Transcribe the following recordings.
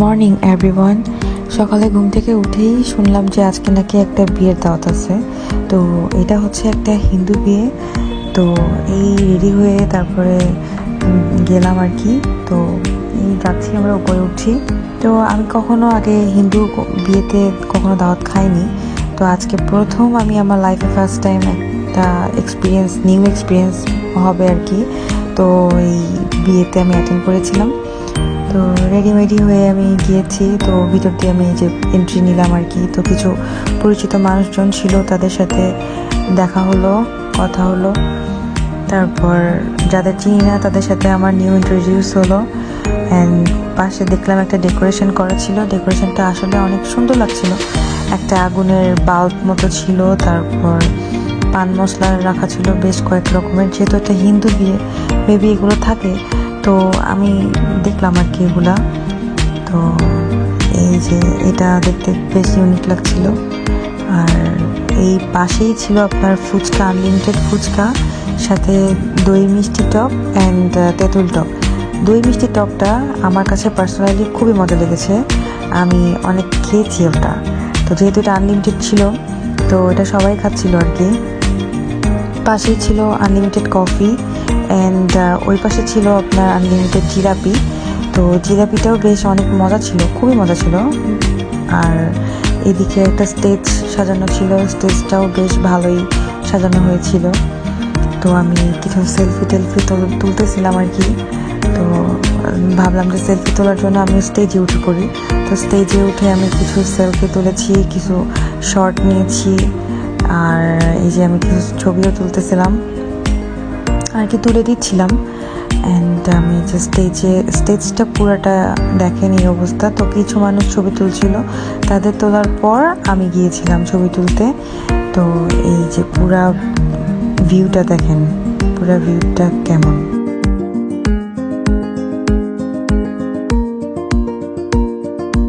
Morning everyone সকালে ঘুম থেকে উঠেই শুনলাম যে আজকে নাকি একটা বিয়ের দাওয়াত আছে। তো এটা হচ্ছে একটা হিন্দু বিয়ে। তো এই রেডি হয়ে তারপরে গেলাম আর কি। তো যাচ্ছি, আমরা উপরে উঠছি। তো আমি কখনো আগে হিন্দু বিয়েতে কখনো দাওয়াত খাইনি। তো আজকে প্রথম আমি আমার লাইফে ফার্স্ট টাইম একটা এক্সপিরিয়েন্স নিউ এক্সপিরিয়েন্স হবে আর কি। তো এই বিয়েতে আমি অ্যাটেন্ড করেছিলাম। তো রেডিমেডি হয়ে আমি গিয়েছি। তো ভিতর দিয়ে আমি যে এন্ট্রি নিলাম আর কি। তো কিছু পরিচিত মানুষজন ছিল, তাদের সাথে দেখা হলো, কথা হলো। তারপর যাদের চিনি না, তাদের সাথে আমার নিউ ইন্ট্রোডিউস হলো। অ্যান্ড পাশে দেখলাম একটা ডেকোরেশন করা ছিল। ডেকোরেশনটা আসলে অনেক সুন্দর লাগছিল। একটা আগুনের বাল্ব মতো ছিল। তারপর পান মশলা রাখা ছিল বেশ কয়েক রকমের। যেহেতু একটা হিন্দু বিয়ে মেবি এগুলো থাকে। তো আমি দেখলাম আর কি এগুলা। তো এই যে এটা দেখতে বেশ ইউনিক লাগছিল। আর এই পাশেই ছিল আপনার ফুচকা আনলিমিটেড ফুচকা, সাথে দই মিষ্টি টক অ্যান্ড তেঁতুল টক দই মিষ্টি টকটা আমার কাছে পার্সোনালি খুবই মজা লেগেছে। আমি অনেক খেয়েছি ওটা। তো যেহেতু এটা আনলিমিটেড ছিল, তো এটা সবাই খাচ্ছিল আর কি। পাশেই ছিল আনলিমিটেড কফি অ্যান্ড ওই পাশে ছিল আপনার আনলিমিটেড জিলাপি তো জিলাপিটাও বেশ অনেক মজা ছিল, খুবই মজা ছিল। আর এদিকে একটা স্টেজ সাজানো ছিল স্টেজটাও বেশ ভালোই সাজানো হয়েছিল। তো আমি কিছু সেলফি টেলফি তুলতেছিলাম আর কি। তো ভাবলাম যে সেলফি তোলার জন্য আমি স্টেজে উঠে পড়ি। তো স্টেজে উঠে আমি কিছু সেলফি তুলেছি, কিছু শর্ট নিয়েছি। আর এই যে আমি কিছু ছবিও তুলতেছিলাম। আর কি তুলে দিচ্ছিলাম। অ্যান্ড আমি যে স্টেজে স্টেজটা পুরাটা দেখেন অবস্থা। তো কিছু মানুষ ছবি তুলছিল। তাদের তোলার পর আমি গিয়েছিলাম ছবি তুলতে। তো এই যে পুরা ভিউটা দেখেন, পুরা ভিউটা কেমন?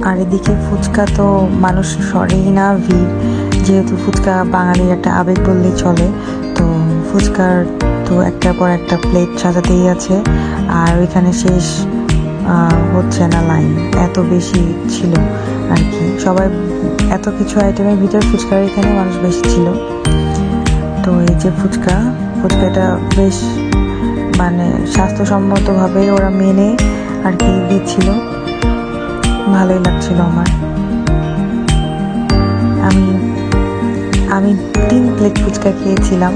আর এদিকে ফুচকা তো মানুষ সরেই না, ভিড়। যেহেতু ফুচকা বাঙালির একটা আবেগ বললেই চলে। তো ফুচকার তো একটার পর একটা প্লেট সাজাতেই আছে। আর ওইখানে শেষ হচ্ছে না লাইন এত বেশি ছিল আর কি। সবাই এত কিছু আইটেমের ভিতরে ফুচকার এখানে মানুষ বেশি ছিল। তো এই যে ফুচকা, ফুচকাটা বেশ মানে স্বাস্থ্যসম্মতভাবে ওরা মেনে আর কি দিচ্ছিল। ভালোই লাগছিল আমার। আমি আমি তিন প্লেট ফুচকা খেয়েছিলাম।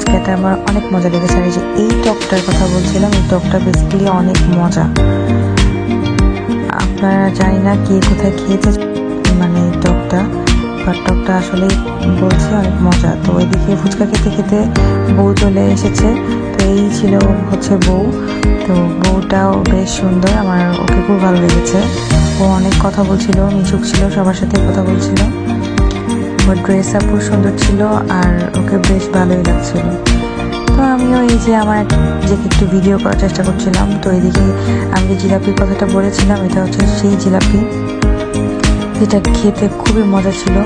ফুচকাটা আমার অনেক মজা লেগেছে। আর যে এই টকটার কথা বলছিলাম, এই টকটা বেসিক্যালি অনেক মজা। আপনারা জানি না কে কোথায় খেয়েছে মানে এই টকটা বাট টকটা আসলে বলছে অনেক মজা। তো ওইদিকে ফুচকা খেতে খেতে বউ চলে এসেছে। তো এই ছিল হচ্ছে বউ। তো বউটাও বেশ সুন্দর, আমার ওকে খুব ভালো লেগেছে। ও অনেক কথা বলছিল, মিশুক ছিল, সবার সাথে কথা বলছিল। ওর ড্রেস আপ খুব সুন্দর ছিল আর ওকে বেশ ভালোই লাগছিল। তো আমিও এই যে আমার যে একটু ভিডিও করার চেষ্টা করছিলাম, তো এদিকে আমি যে জিলাপির কথাটা বলেছিলাম, এটা হচ্ছে সেই জিলাপি। যেটা খেতে খুবই মজা ছিল।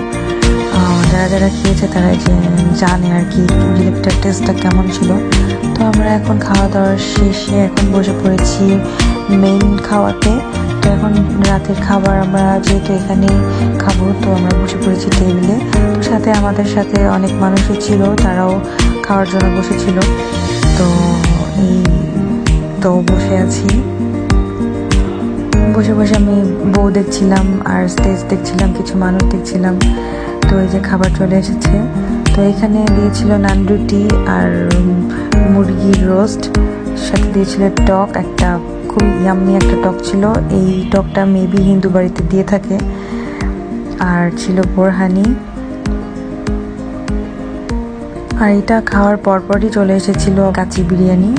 যারা যারা খেয়েছে তারা যে জানে আর কি জিলাপিটার টেস্টটা কেমন ছিল। তো আমরা এখন খাওয়া দাওয়ার শেষে এখন বসে পড়েছি মেইন খাওয়াতে। এখন রাতের খাবার আমরা যেহেতু এখানেই খাব, তো আমরা বসে পড়েছি টেবিলে তো সাথে আমাদের সাথে অনেক মানুষই ছিল, তারাও খাওয়ার জন্য বসেছিল। তো এই তো বসে আছি। বসে বসে আমি বউ দেখছিলাম, আর স্টেজ দেখছিলাম, কিছু মানুষ দেখছিলাম। তো এই যে খাবার চলে এসেছে। তো এখানে দিয়েছিল নান রুটি আর মুরগির রোস্ট সাথে দিয়েছিল টক, একটা খুব ইয়াম্মি একটা টক ছিল। এই টকটা মেবি হিন্দু বাড়িতে দিয়ে থাকে। আর ছিল বোরহানি। আর এটা খাওয়ার পরপরই চলে এসেছিল কাচি বিরিয়ানি।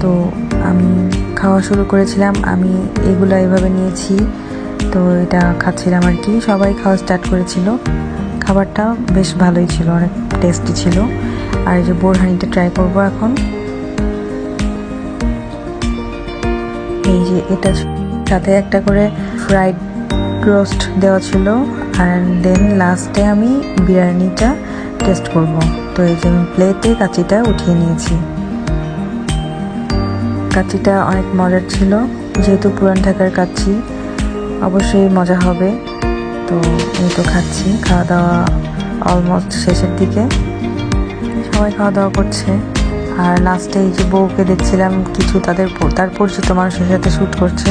তো আমি খাওয়া শুরু করেছিলাম। আমি এগুলো এভাবে নিয়েছি। তো এটা খাচ্ছিলাম আর কি। সবাই খাওয়া স্টার্ট করেছিল। খাবারটা বেশ ভালোই ছিল, অনেক টেস্টি ছিল। আর এই যে বোরহানিটা ট্রাই করব এখন। এই যে এটা সাথে একটা করে ফ্রাইড রোস্ট দেওয়া ছিল। আর দেন লাস্টে আমি বিরিয়ানিটা টেস্ট করব। তো এই যে আমি প্লেটে কাচিটা উঠিয়ে নিয়েছি। কাচিটা অনেক মজার ছিল। যেহেতু পুরান ঢাকার কাচি, অবশ্যই মজা হবে। তো এই তো খাচ্ছি। খাওয়া দাওয়া অলমোস্ট শেষের দিকে। সবাই খাওয়া দাওয়া করছে। আর লাস্টে এই যে বউকে দেখছিলাম, কিছু তাদের তার পরিচিত মানুষের সাথে শ্যুট করছে।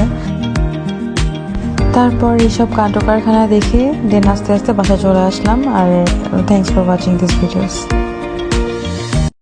তারপর এইসব কাণ্ড কারখানা দেখে দেন আস্তে আস্তে বাসা চলে আসলাম, আর thanks for watching this videos